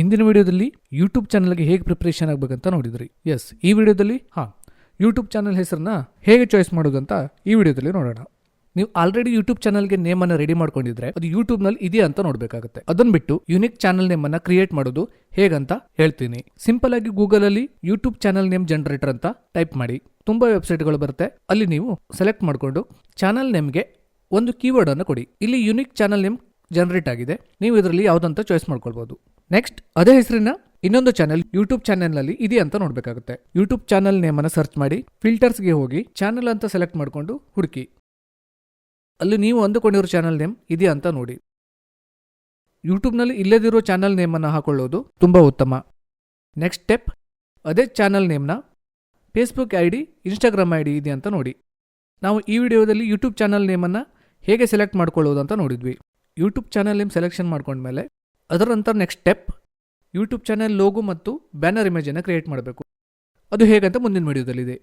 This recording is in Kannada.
ಹಿಂದಿನ ವಿಡಿಯೋದಲ್ಲಿ ಯೂಟ್ಯೂಬ್ ಚಾನಲ್ಗೆ ಹೇಗೆ ಪ್ರಿಪ್ರೇಷನ್ ಆಗಬೇಕಂತ ನೋಡಿದ್ರಿ. ಎಸ್ ಈ ವಿಡಿಯೋದಲ್ಲಿ, ಹಾ ಯೂಟ್ಯೂಬ್ ಚಾನಲ್ ಹೆಸರನ್ನ ಹೇಗೆ ಚಾಯ್ಸ್ ಮಾಡೋದಂತ ಈ ವಿಡಿಯೋದಲ್ಲಿ ನೋಡೋಣ. ನೀವು ಆಲ್ರೆಡಿ ಯೂಟ್ಯೂಬ್ ಚಾನಲ್ಗೆ ನೇಮ್ ಅನ್ನ ರೆಡಿ ಮಾಡ್ಕೊಂಡಿದ್ರೆ ಅದು ಯೂಟ್ಯೂಬ್ನಲ್ಲಿ ಇದೆಯಾ ಅಂತ ನೋಡಬೇಕಾಗುತ್ತೆ. ಅದನ್ನ ಬಿಟ್ಟು ಯುನಿಕ್ ಚಾನಲ್ ನೇಮ್ ಅನ್ನ ಕ್ರಿಯೇಟ್ ಮಾಡೋದು ಹೇಗಂತ ಹೇಳ್ತೀನಿ. ಸಿಂಪಲ್ ಆಗಿ ಗೂಗಲ್ ಅಲ್ಲಿ ಯೂಟ್ಯೂಬ್ ಚಾನಲ್ ನೇಮ್ ಜನರೇಟರ್ ಅಂತ ಟೈಪ್ ಮಾಡಿ. ತುಂಬಾ ವೆಬ್ಸೈಟ್ಗಳು ಬರುತ್ತೆ. ಅಲ್ಲಿ ನೀವು ಸೆಲೆಕ್ಟ್ ಮಾಡಿಕೊಂಡು ಚಾನಲ್ ನೇಮ್ಗೆ ಒಂದು ಕೀವರ್ಡ್ ಅನ್ನು ಕೊಡಿ. ಇಲ್ಲಿ ಯುನಿಕ್ ಚಾನಲ್ ನೇಮ್ ಜನರೇಟ್ ಆಗಿದೆ. ನೀವು ಇದರಲ್ಲಿ ಯಾವುದಂತ ಚಾಯ್ಸ್ ಮಾಡ್ಕೊಳ್ಬಹುದು ನೆಕ್ಸ್ಟ್ ಅದೇ ಹೆಸರಿನ ಇನ್ನೊಂದು ಚಾನೆಲ್ ಯೂಟ್ಯೂಬ್ ಚಾನೆಲ್ನಲ್ಲಿ ಇದೆ ಅಂತ ನೋಡಬೇಕಾಗುತ್ತೆ. ಯೂಟ್ಯೂಬ್ ಚಾನೆಲ್ ನೇಮ್ ಅನ್ನು ಸರ್ಚ್ ಮಾಡಿ ಫಿಲ್ಟರ್ಸ್ಗೆ ಹೋಗಿ ಚಾನೆಲ್ ಅಂತ ಸೆಲೆಕ್ಟ್ ಮಾಡಿಕೊಂಡು ಹುಡುಕಿ. ಅಲ್ಲಿ ನೀವು ಅಂದುಕೊಂಡಿರೋ ಚಾನೆಲ್ ನೇಮ್ ಇದೆ ಅಂತ ನೋಡಿ. ಯೂಟ್ಯೂಬ್ನಲ್ಲಿ ಇಲ್ಲದಿರೋ ಚಾನಲ್ ನೇಮನ್ನು ಹಾಕೊಳ್ಳೋದು ತುಂಬ ಉತ್ತಮ. ನೆಕ್ಸ್ಟ್ ಸ್ಟೆಪ್ ಅದೇ channel ನೇಮ್ನ Facebook I D Instagram I D ಇದೆ ಅಂತ ನೋಡಿ. ನಾವು ಈ ವಿಡಿಯೋದಲ್ಲಿ ಯೂಟ್ಯೂಬ್ ಚಾನಲ್ ನೇಮನ್ನು ಹೇಗೆ ಸೆಲೆಕ್ಟ್ ಮಾಡ್ಕೊಳ್ಳೋದು ಅಂತ ನೋಡಿದ್ವಿ. ಯೂಟ್ಯೂಬ್ ಚಾನಲ್ ನಿಮ್ಮ ಸೆಲೆಕ್ಷನ್ ಮಾಡ್ಕೊಂಡ್ಮೇಲೆ ಅದರ ನಂತರ next step YouTube channel logo ಮತ್ತು ಬ್ಯಾನರ್ ಇಮೇಜನ್ನು ಕ್ರಿಯೇಟ್ ಮಾಡಬೇಕು. ಅದು ಹೇಗಂತ ಮುಂದಿನ ವಿಡಿಯೋದಲ್ಲಿದೆ